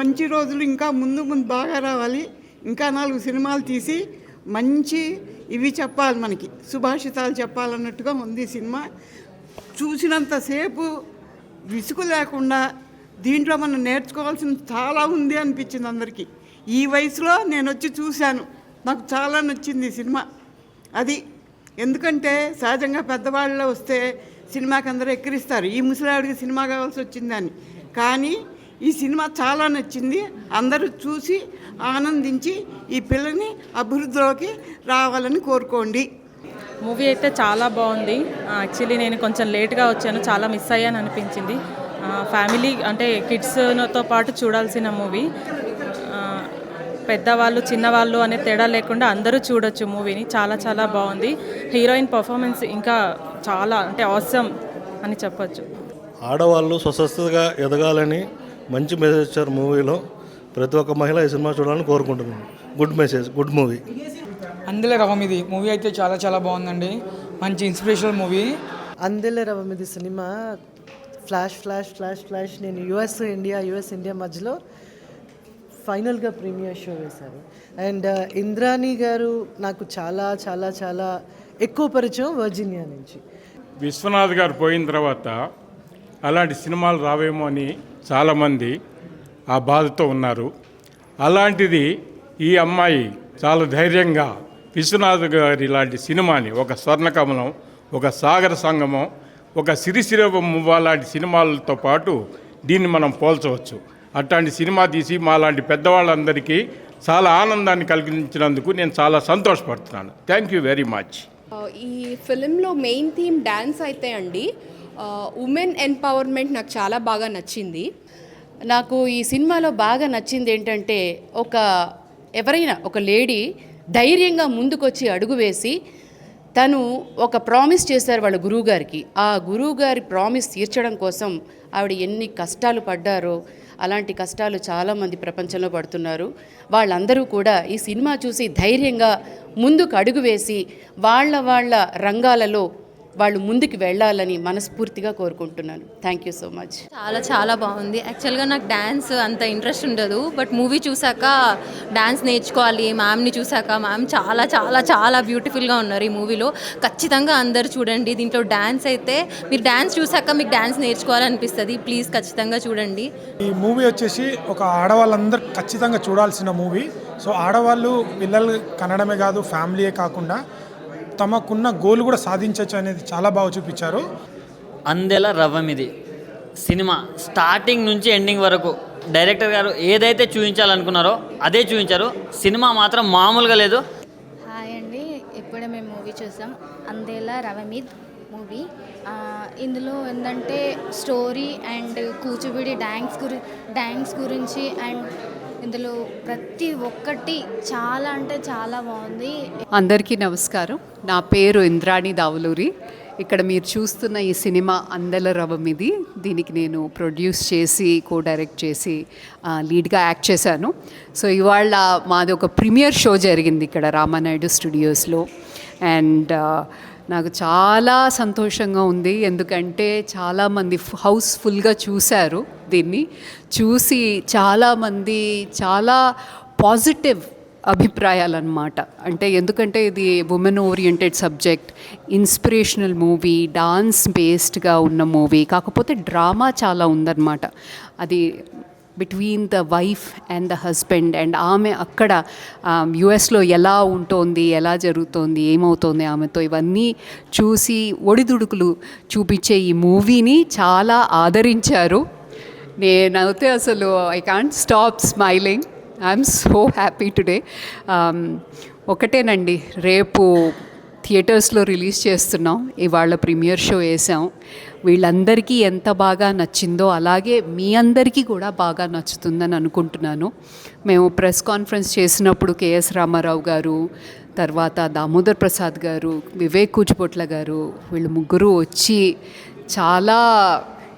మంచి రోజులు ఇంకా ముందు ముందు బాగా రావాలి. ఇంకా నాలుగు సినిమాలు తీసి మంచి ఇవి చెప్పాలి మనకి. సుభాషితాలు చెప్పాలన్నట్టుగా ఉంది సినిమా. చూసినంతసేపు విసుగు లేకుండా దీంట్లో మనం నేర్చుకోవాల్సిన చాలా ఉంది అనిపించింది అందరికీ. ఈ వయసులో నేను వచ్చి చూశాను. నాకు చాలా నచ్చింది ఈ సినిమా. అది ఎందుకంటే సహజంగా పెద్దవాళ్ళలో వస్తే సినిమాకి అందరూ ఎక్కిరిస్తారు. ఈ ముసలాడికి సినిమా కావాల్సి వచ్చిందని. కానీ ఈ సినిమా చాలా నచ్చింది. అందరూ చూసి ఆనందించి ఈ పిల్లని అభివృద్ధిలోకి రావాలని కోరుకోండి. మూవీ అయితే చాలా బాగుంది. యాక్చువల్లీ నేను కొంచెం లేట్గా వచ్చాను. చాలా మిస్ అయ్యాను అనిపించింది. ఫ్యామిలీ అంటే కిడ్స్తో పాటు చూడాల్సిన మూవీ. పెద్దవాళ్ళు చిన్నవాళ్ళు అనే తేడా లేకుండా అందరూ చూడొచ్చు మూవీని. చాలా చాలా బాగుంది. హీరోయిన్ పర్ఫార్మెన్స్ ఇంకా చాలా అంటే అవసరం అని చెప్పొచ్చు. ఆడవాళ్ళు స్వస్థతగా ఎదగాలని మంచి మెసేజ్ ఇచ్చారు మూవీలో. ప్రతి ఒక్క మహిళ ఈ సినిమా చూడాలని కోరుకుంటున్నాను. గుడ్ మెసేజ్ గుడ్ మూవీ అందులో రవం ఇది మూవీ అయితే చాలా చాలా బాగుందండి. మంచి ఇన్స్పిరేషనల్ మూవీ అందెల రవం ఇది cinema flash flash flash flash నేను యుఎస్ ఇండియా యుఎస్ ఇండియా మధ్యలో ఫైనల్గా ప్రీమియర్ షో వేశారు. అండ్ ఇంద్రాణి గారు నాకు చాలా చాలా చాలా ఎక్కువ పరిచయం వర్జీనియా నుంచి. విశ్వనాథ్ గారు పోయిన తర్వాత అలాంటి సినిమాలు రావేమో అని చాలామంది ఆ బాధతో ఉన్నారు. అలాంటిది ఈ అమ్మాయి చాలా ధైర్యంగా విశ్వనాథ్ గారి లాంటి సినిమాని ఒక స్వర్ణకమలం ఒక సాగర సంగమం ఒక సిరిసిరవ మువ్వ లాంటి సినిమాలతో పాటు దీన్ని మనం పోల్చవచ్చు. అట్లాంటి సినిమా తీసి మా లాంటి పెద్దవాళ్ళందరికీ చాలా ఆనందాన్ని కలిగించినందుకు నేను చాలా సంతోషపడుతున్నాను. Thank you very much. ఈ ఫిలింలో మెయిన్ థీమ్ డ్యాన్స్ అయితే అండి. ఉమెన్ ఎంపవర్మెంట్ నాకు చాలా బాగా నచ్చింది. నాకు ఈ సినిమాలో బాగా నచ్చింది ఏంటంటే ఒక ఎవరైనా ఒక లేడీ ధైర్యంగా ముందుకొచ్చి అడుగు వేసి తను ఒక ప్రామిస్ చేశారు వాళ్ళ గురువుగారికి. ఆ గురువుగారి ప్రామిస్ తీర్చడం కోసం ఆవిడ ఎన్ని కష్టాలు పడ్డారో అలాంటి కష్టాలు చాలామంది ప్రపంచంలో పడుతున్నారు. వాళ్ళందరూ కూడా ఈ సినిమా చూసి ధైర్యంగా ముందుకు అడుగు వేసి వాళ్ళ వాళ్ళ రంగాలలో వాళ్ళు ముందుకు వెళ్ళాలని మనస్ఫూర్తిగా కోరుకుంటున్నాను. థ్యాంక్ యూ సో మచ్ చాలా చాలా బాగుంది. యాక్చువల్గా నాకు డ్యాన్స్ అంత ఇంట్రెస్ట్ ఉండదు. బట్ మూవీ చూసాక డ్యాన్స్ నేర్చుకోవాలి. మ్యామ్ని చూసాక మ్యామ్ చాలా చాలా చాలా బ్యూటిఫుల్గా ఉన్నారు ఈ మూవీలో ఖచ్చితంగా అందరు చూడండి. దీంట్లో డ్యాన్స్ అయితే మీరు డ్యాన్స్ చూసాక మీకు డ్యాన్స్ నేర్చుకోవాలనిపిస్తుంది. ప్లీజ్ ఖచ్చితంగా చూడండి. ఈ మూవీ వచ్చేసి ఒక ఆడవాళ్ళందరూ ఖచ్చితంగా చూడాల్సిన మూవీ సో ఆడవాళ్ళు పిల్లలు కనడమే కాదు ఫ్యామిలీయే కాకుండా తమకున్న గోల్ కూడా సాధించవచ్చు అనేది చాలా బాగా చూపించారు. అందెల రవ్వం ఇది సినిమా స్టార్టింగ్ నుంచి ఎండింగ్ వరకు డైరెక్టర్ గారు ఏదైతే చూపించాలనుకున్నారో అదే చూపించారు. సినిమా మాత్రం మామూలుగా లేదు. హాయ్ అండి ఇప్పుడే మేము మూవీ చూసాం. అందేలా రవమీద్ మూవీ. ఇందులో ఏంటంటే స్టోరీ అండ్ కూచిపూడి డ్యాన్స్ గురి డ్యాన్స్ గురించి అండ్ ఇందులో ప్రతి ఒక్కటి చాలా అంటే చాలా బాగుంది. అందరికీ నమస్కారం. నా పేరు ఇంద్రాణి దావులూరి. ఇక్కడ మీరు చూస్తున్న ఈ సినిమా అందెల రవం ఇది. దీనికి నేను ప్రొడ్యూస్ చేసి కో డైరెక్ట్ చేసి లీడ్గా యాక్ట్ చేశాను. సో ఇవాళ మాది ఒక ప్రీమియర్ షో జరిగింది ఇక్కడ రామానాయుడు స్టూడియోస్లో. అండ్ నాకు చాలా సంతోషంగా ఉంది. ఎందుకంటే చాలామంది హౌస్ఫుల్గా చూశారు దీన్ని. చూసి చాలామంది చాలా పాజిటివ్ అభిప్రాయాలన్నమాట. అంటే ఎందుకంటే ఇది women oriented subject inspirational movie dance బేస్డ్గా ఉన్న మూవీ కాకపోతే డ్రామా చాలా ఉందన్నమాట. అది between the wife and the husband and ఆమె అక్కడ um, యుఎస్లో ఎలా ఉంటోంది ఎలా జరుగుతోంది ఏమవుతోంది ఆమెతో ఇవన్నీ చూసి ఒడిదుడుకులు చూపించే ఈ మూవీని చాలా ఆదరించారు. నేనైతే అసలు I can't stop smiling I'm so happy today ఒకటేనండి రేపు థియేటర్స్లో రిలీజ్ చేస్తున్నాం. ఇవాళ ప్రీమియర్ షో వేసాం. వీళ్ళందరికీ ఎంత బాగా నచ్చిందో అలాగే మీ అందరికీ కూడా బాగా నచ్చుతుందని అనుకుంటున్నాను. మేము ప్రెస్ కాన్ఫరెన్స్ చేసినప్పుడు కేఎస్ రామారావు గారు తర్వాత దామోదర్ ప్రసాద్ గారు వివేక్ కూచిపోట్ల గారు వీళ్ళు ముగ్గురు వచ్చి చాలా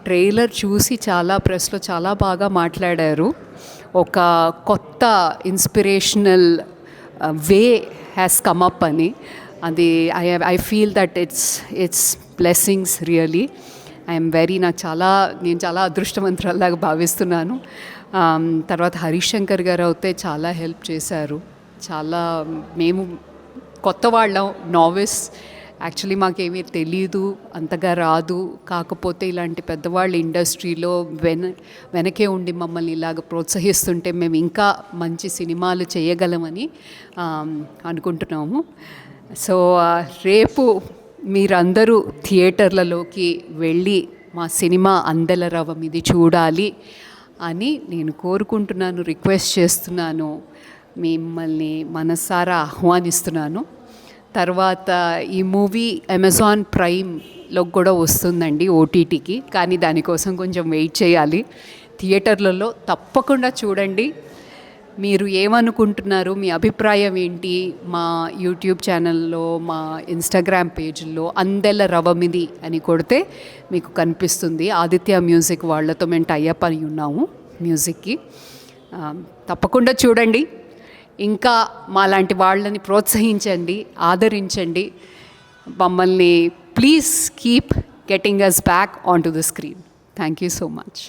ట్రైలర్ చూసి చాలా ప్రెస్లో చాలా బాగా మాట్లాడారు. ఒక కొత్త inspirational way has come up అని. అది I I feel that it's it's blessings really I'm very నాకు చాలా నేను చాలా అదృష్టవంతురాలాగా భావిస్తున్నాను. తర్వాత హరిశంకర్ గారు అయితే చాలా హెల్ప్ చేశారు. చాలా మేము కొత్త వాళ్ళం నావెస్ యాక్చువల్లీ మాకేమీ తెలియదు అంతగా రాదు. కాకపోతే ఇలాంటి పెద్దవాళ్ళ ఇండస్ట్రీలో వెన వెనకే ఉండి మమ్మల్ని ఇలాగ ప్రోత్సహిస్తుంటే మేము ఇంకా మంచి సినిమాలు చేయగలమని అనుకుంటున్నాము. సో రేపు మీరందరూ థియేటర్లలోకి వెళ్ళి మా సినిమా అందల రవం ఇది చూడాలి అని నేను కోరుకుంటున్నాను రిక్వెస్ట్ చేస్తున్నాను. మిమ్మల్ని మనసారా ఆహ్వానిస్తున్నాను. తర్వాత ఈ మూవీ అమెజాన్ ప్రైమ్లో కూడా వస్తుందండి ఓటీటీకి. కానీ దానికోసం కొంచెం వెయిట్ చేయాలి. థియేటర్లలో తప్పకుండా చూడండి. మీరు ఏమనుకుంటున్నారు? మీ అభిప్రాయం ఏంటి? మా యూట్యూబ్ ఛానల్లో మా ఇన్స్టాగ్రామ్ పేజీల్లో అందెల రవమిది అని కొడితే మీకు కనిపిస్తుంది. ఆదిత్య మ్యూజిక్ వాళ్ళతో మేము టైఅప్ అని ఉన్నాము మ్యూజిక్కి. తప్పకుండా చూడండి. ఇంకా మాలాంటి వాళ్ళని ప్రోత్సహించండి ఆదరించండి. మమ్మల్ని please keep getting us back on to the screen thank you so much